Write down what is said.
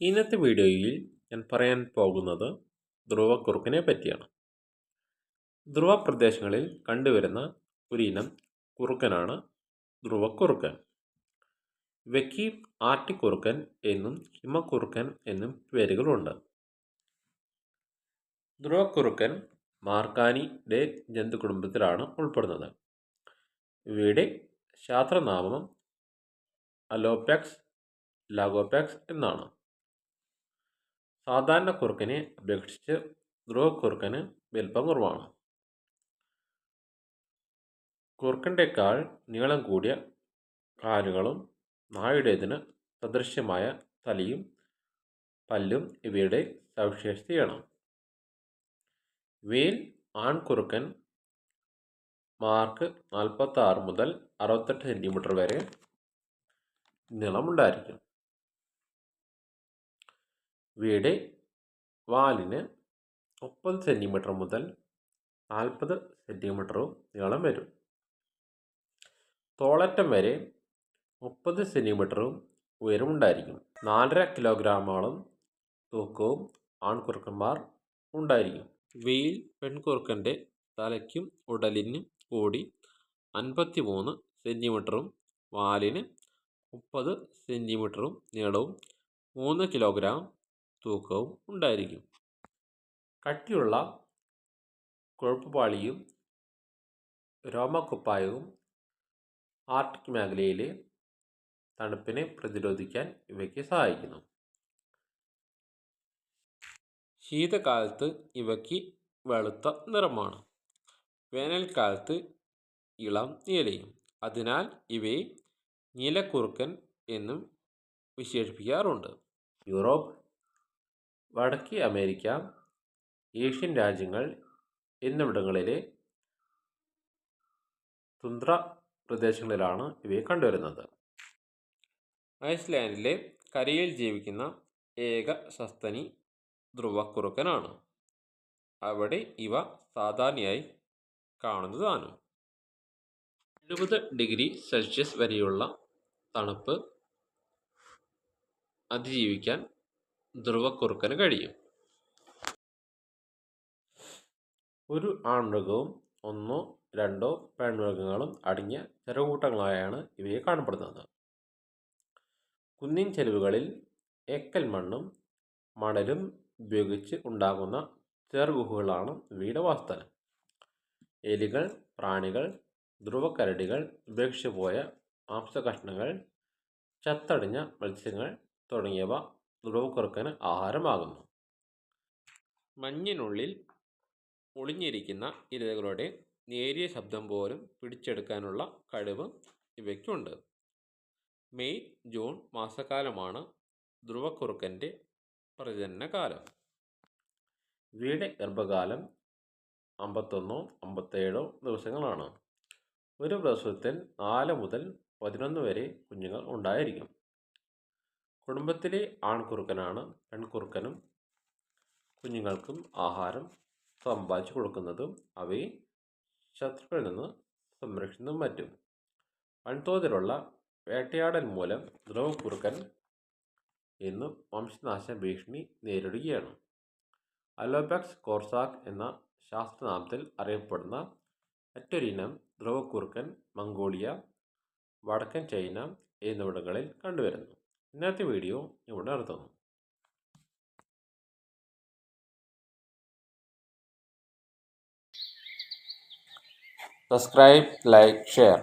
ഇന്നത്തെ വീഡിയോയിൽ ഞാൻ പറയാൻ പോകുന്നത് ധ്രുവക്കുറുക്കിനെ പറ്റിയാണ്. ധ്രുവ പ്രദേശങ്ങളിൽ കണ്ടുവരുന്ന ഒരു ഇനം കുറുക്കനാണ് ധ്രുവക്കുറുക്കൻ. ഇവയ്ക്ക് ആട്ടിക്കുറുക്കൻ എന്നും ഹിമക്കുറുക്കൻ എന്നും പേരുകളുണ്ട്. ധ്രുവക്കുറുക്കൻ മാർക്കാനിയുടെ ജന്തുകുടുംബത്തിലാണ് ഉൾപ്പെടുന്നത്. ഇവയുടെ ശാസ്ത്രനാമം അലോപാക്സ് ലാഗോപാക്സ് എന്നാണ്. സാധാരണ കുറുക്കനെ അപേക്ഷിച്ച് ധ്രുവ കുറുക്കന് വലിപ്പം കുറവാണ്. കുറുക്കന്റെക്കാൾ നീളം കൂടിയ കാലുകളും നായുടേതിന് സദൃശ്യമായ തലയും പല്ലും ഇവയുടെ സവിശേഷതയാണ്. ഇവയിൽ ആൺകുറുക്കൻ മാർക്ക് നാൽപ്പത്തി ആറ് മുതൽ അറുപത്തെട്ട് സെന്റിമീറ്റർ വരെ നീളമുണ്ടായിരിക്കും. ഇവയുടെ വാലിന് മുപ്പത് സെന്റിമീറ്റർ മുതൽ നാൽപ്പത് സെന്റിമീറ്ററും നീളം വരും. തോളറ്റം വരെ മുപ്പത് സെന്റിമീറ്ററും ഉയരമുണ്ടായിരിക്കും നാലര കിലോഗ്രാമോളം തൂക്കവും ആൺകുറുക്കന്മാർ ഉണ്ടായിരിക്കും. വെയിൽ പെൺകുറുക്കന്റെ തലയ്ക്കും ഉടലിനും കൂടി അൻപത്തി മൂന്ന് സെന്റിമീറ്ററും വാലിന് മുപ്പത് സെന്റിമീറ്ററും നീളവും മൂന്ന് കിലോഗ്രാം തൂക്കവും ഉണ്ടായിരിക്കും. കട്ടിയുള്ള കൊഴുപ്പുപാളിയും രോമക്കുപ്പായവും ആർട്ടിക് മേഖലയിലെ തണുപ്പിനെ പ്രതിരോധിക്കാൻ ഇവയ്ക്ക് സഹായിക്കുന്നു. ശീതകാലത്ത് ഇവയ്ക്ക് വെളുത്ത നിറമാണ്. വേനൽക്കാലത്ത് ഇളം നീലയും. അതിനാൽ ഇവയെ നീലക്കുറുക്കൻ എന്നും വിശേഷിപ്പിക്കാറുണ്ട്. യൂറോപ്പ് വടക്കേ അമേരിക്ക ഏഷ്യൻ രാജ്യങ്ങൾ എന്നിവിടങ്ങളിലെ തുന്ദ്ര പ്രദേശങ്ങളിലാണ് ഇവയെ കണ്ടുവരുന്നത്. ഐസ്ലാൻഡിലെ കരയിൽ ജീവിക്കുന്ന ഏക സസ്തനി ധ്രുവക്കുറുക്കനാണ്. അവിടെ ഇവ സാധാരണയായി കാണുന്നതാണ് എഴുപത് ഡിഗ്രി സെൽഷ്യസ് വരെയുള്ള തണുപ്പ് അതിജീവിക്കാൻ ധ്രുവക്കുറുക്കന് കഴിയും. ഒരു ആൺമൃഗവും ഒന്നോ രണ്ടോ പെൺമൃഗങ്ങളും അടങ്ങിയ ചെറുകൂട്ടങ്ങളായാണ് ഇവയെ കാണപ്പെടുന്നത്. കുന്നിൻ ചെരുവുകളിൽ ഏക്കൽ മണ്ണും മണലും ഉപയോഗിച്ച് ഉണ്ടാകുന്ന ചെറുഗുഹകളാണ് ഇവയുടെ വാസ്തവം എലികൾ പ്രാണികൾ ധ്രുവക്കരടികൾ ഉപേക്ഷിച്ചു പോയ മാംസകഷ്ണങ്ങൾ ചത്തടിഞ്ഞ മത്സ്യങ്ങൾ തുടങ്ങിയവ ധ്രുവക്കുറുക്കന് ആഹാരമാകുന്നു. മഞ്ഞിനുള്ളിൽ ഒളിഞ്ഞിരിക്കുന്ന ഇരകളുടെ നേരിയ ശബ്ദം പോലും പിടിച്ചെടുക്കാനുള്ള കഴിവ് ഇവയ്ക്കുണ്ട്. May June മാസക്കാലമാണ് ധ്രുവക്കുറുക്കന്റെ പ്രജനനകാലം. ഇവയുടെ ഗർഭകാലം അമ്പത്തൊന്നോ അമ്പത്തേഴോ ദിവസങ്ങളാണ്. ഒരു പ്രസവത്തിൽ നാല് മുതൽ പതിനൊന്ന് വരെ കുഞ്ഞുങ്ങൾ ഉണ്ടായിരിക്കും. കുടുംബത്തിലെ ആൺകുറുക്കനാണ് പെൺകുറുക്കനും കുഞ്ഞുങ്ങൾക്കും ആഹാരം സമ്പാദിച്ചു കൊടുക്കുന്നതും അവയെ ശത്രുക്കളിൽ നിന്ന് സംരക്ഷിക്കുന്നതും മറ്റും. വൻതോതിലുള്ള വേട്ടയാടൽ മൂലം ദ്രവക്കുറുക്കൻ ഇന്ന് വംശനാശ ഭീഷണി നേരിടുകയാണ്. അലോപാക്സ് കോർസാക് എന്ന ശാസ്ത്രനാമത്തിൽ അറിയപ്പെടുന്ന മറ്റൊരിനം ധ്രുവക്കുറുക്കൻ മംഗോളിയ വടക്കൻ ചൈന എന്നിവിടങ്ങളിൽ കണ്ടുവരുന്നു. ഇന്നത്തെ വീഡിയോ ഇവിടെ നിർത്തുന്നു. Subscribe like share